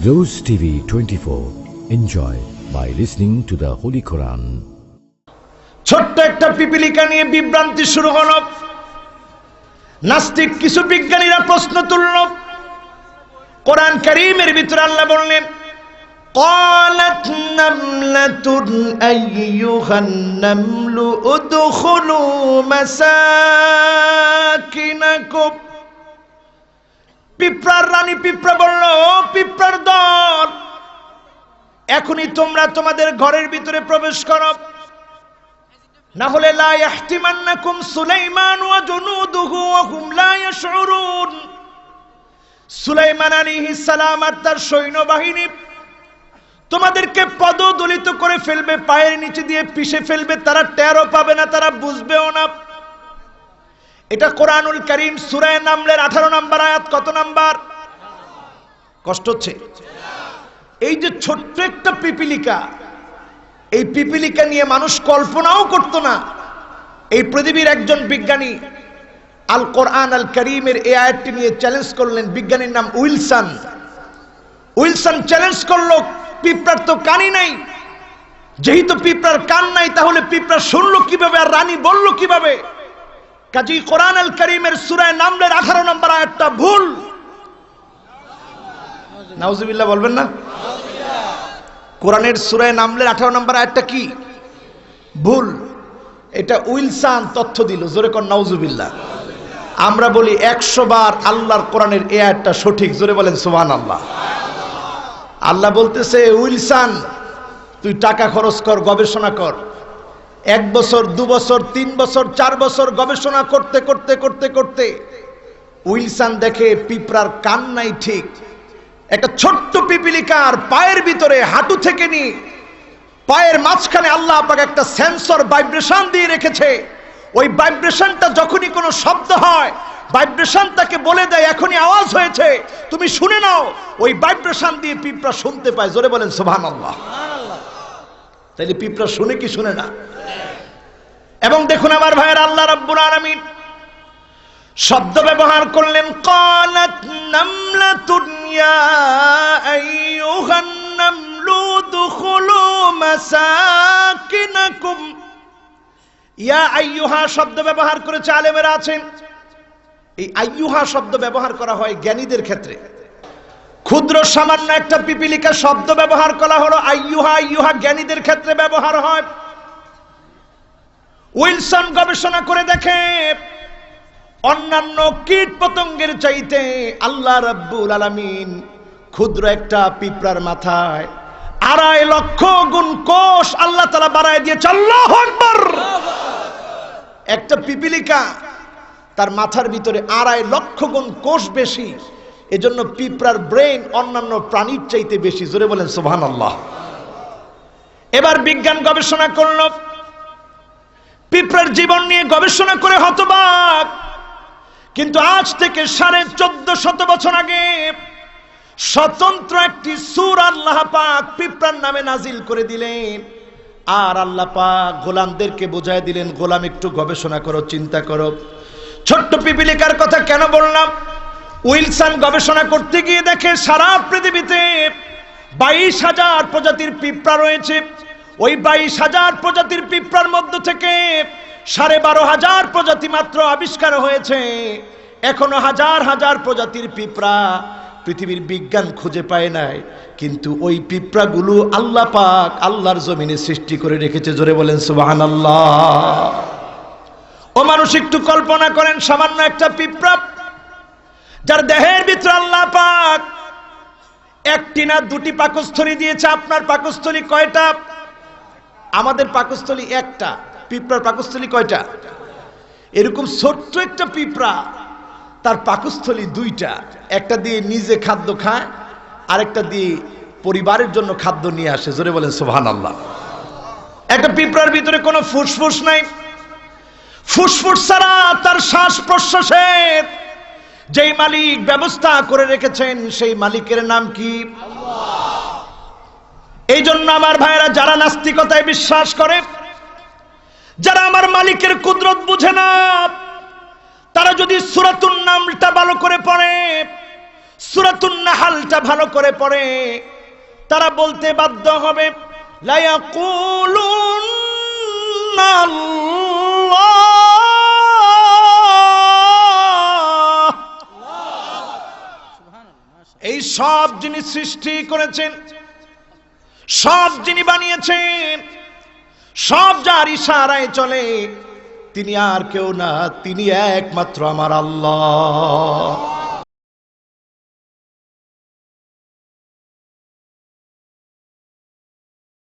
Rose TV 24. Enjoy by listening to the Holy Quran. ছোট্ট একটা পিপিলিকা নিয়ে বিভ্রান্তি শুরু হলো নাস্তিক কিছু বিজ্ঞানীরা প্রশ্ন তুলল কোরআন করিমের ভিতরে আল্লাহ বললেন قالت نملة أيها النمل ادخلوا مساكنكم পিঁপড়ার রানী পিঁপড়া এখনই তোমরা তোমাদের ঘরের ভিতরে প্রবেশ করো। না হলে তার সৈন্যবাহিনী তোমাদেরকে পদদলিত করে ফেলবে, পায়ের নিচে দিয়ে পিষে ফেলবে, তারা টেরও পাবে না, তারা বুঝবেও না। এটা কোরআনুল করিম, সুরায় নামলের 18 নাম্বার আয়াত কত নাম্বার? কষ্ট হচ্ছে। এই যে ছোট্ট একটা পিপিলিকা, এই পিপিলিকা নিয়ে মানুষ কল্পনাও করতো না। এই পৃথিবীর একজন বিজ্ঞানী আল কোরআন আল করিমের এ আয়াতটি নিয়ে চ্যালেঞ্জ করলেন, বিজ্ঞানীর নাম উইলসন। উইলসন চ্যালেঞ্জ করল, পিঁপড়ার তো কানই নাই। যেহেতু পিঁপড়ার কান নাই, তাহলে পিঁপড়া শুনলো কীভাবে আর রানী বলল কীভাবে? কাজী কোরআন আল করিমের সুরায় নামলের আঠারো নম্বর আয়াতটা ভুল। নাউজুবিল্লাহ বলবেন না? কোরআনের সুরায় নামলের আঠারো নম্বর আয়াতটা কি? ভুল। এটা উইলসান তথ্য দিল, জোরে কর নাউজুবিল্লাহ। আমরা বলি একশো বার আল্লাহর কোরআনের এ আয়াতটা সঠিক, জোরে বলেন সোহান আল্লাহ আল্লাহ বলতেছে, উইলসান, তুই টাকা খরচ কর, গবেষণা কর। এক বছর, দু বছর, তিন বছর, চার বছর গবেষণা করতে করতে করতে করতে। উইলসান দেখে পিঁপড়ার কান নাই ঠিক। একটা ছোট্ট পিপিলিকার পায়ের ভিতরে হাঁটু থেকে নি পায়ের মাঝখানে আল্লাহ আপনাকে একটা সেন্সর ভাইব্রেশন দিয়ে রেখেছে। ওই ভাইব্রেশনটা যখনই কোনো শব্দ হয় ভাইব্রেশন তাকে বলে দেয়, এখনই আওয়াজ হয়েছে। তুমি শুনে নাও, ওই ভাইব্রেশন দিয়ে পিঁপড়া শুনতে পায়। জোরে বলেন সোভান আল্লাহ তাইলে পিঁপড়া শুনে কি শুনে না? এবং দেখুন আমার ভাইয়ের, আল্লাহ রাব্বুল আলামিন শব্দ ব্যবহার করলেন, কনাত নামলা তুনিয়া ইয়া আইয়ুহা শব্দ ব্যবহার করে আলেমেরা আছেন এই আইয়ুহা শব্দ ব্যবহার করা হয় জ্ঞানীদের ক্ষেত্রে। ক্ষুদ্র সামান্য একটা পিপিলিকা শব্দ ব্যবহার করা হলো, আইয়ুহা আইহা জ্ঞানীদের ক্ষেত্রে ব্যবহার হয়। উইলসন গবেষণা করে দেখে অন্যান্য কীট পতঙ্গের চাইতে আল্লাহ রাব্বুল আলামিন ক্ষুদ্র একটা পিঁপড়ার মাথায় আড়াই লক্ষ গুণ কোষ আল্লাহ তালা বাড়ায় দিয়ে আল্লাহ আকবার! একটা পিপিলিকা, তার মাথার ভিতরে আড়াই লক্ষ গুণ কোষ বেশি। এজন্য পিঁপড়ার ব্রেন অন্যান্য প্রাণীর চাইতে বেশি। জোরে বলেন সোভান আল্লাহ এবার বিজ্ঞান গবেষণা করল। পিঁপড়ার জীবন নিয়ে গবেষণা করে হতবাক। কিন্তু আজ থেকে সাড়ে চোদ্দ শত বছর আগে স্বতন্ত্র একটি সুর আল্লাহ পাক পিঁপড়ার নামে নাজিল করে দিলেন। আর আল্লাহ পাক গোলামদেরকে বোঝায় দিলেন, গোলাম, একটু গবেষণা করো, চিন্তা করো। ছোট্ট পিপিলিকার কথা কেন বললাম? উইলসন গবেষণা করতে গিয়ে দেখে সারা পৃথিবীতে বাইশ হাজার প্রজাতির পিঁপড়া রয়েছে। ওই বাইশ হাজার প্রজাতির পিঁপড়ার মধ্য থেকে সাড়ে বারো হাজার প্রজাতি মাত্র আবিষ্কার হয়েছে। এখনও হাজার হাজার প্রজাতির পিঁপড়া পৃথিবীর বিজ্ঞান খুঁজে পায় নাই। কিন্তু ওই পিঁপড়াগুলো আল্লাহ পাক আল্লাহর জমিনে সৃষ্টি করে রেখেছে, জোরে বলেন সুবাহান আল্লাহ ও মানুষ, একটু কল্পনা করেন, সামান্য একটা পিঁপড়া যার দেহের ভিতরে আল্লাহ পাক একটি না দুটি পাকস্থলী দিয়েছে। আপনার পাকস্থলী কয়টা? আমাদের পাকস্থলী একটা, পিঁপড়ার পাকস্থলী কয়টা? এরকম ছোট্ট একটা পিঁপড়া, তার পাকস্থলী দুইটা। একটা দিয়ে নিজে খাদ্য খায়, আরেকটা দিয়ে পরিবারের জন্য খাদ্য নিয়ে আসে। জোরে বলেন সোহান আল্লাহ একটা পিঁপড়ার ভিতরে কোনো ফুসফুস নাই। ফুসফুস ছাড়া তার শ্বাস প্রশ্বাসের যেই মালিক ব্যবস্থা করে রেখেছেন, সেই মালিকের নাম কি? এই জন্য আমার ভাইয়েরা যারা নাস্তিকতায় বিশ্বাস করে, যারা আমার মালিকের কুদরত বুঝে না, তারা যদি সুরাতুন নামটা ভালো করে পড়ে, সুরাতুন নাহালটা ভালো করে পড়ে, তারা বলতে বাধ্য হবে এই সব যিনি সৃষ্টি করেছেন সব যিনি বানিয়েছেন, সব যার ইশারায় চলে, তিনি আর কেউ না, তিনি একমাত্র আমার আল্লাহ।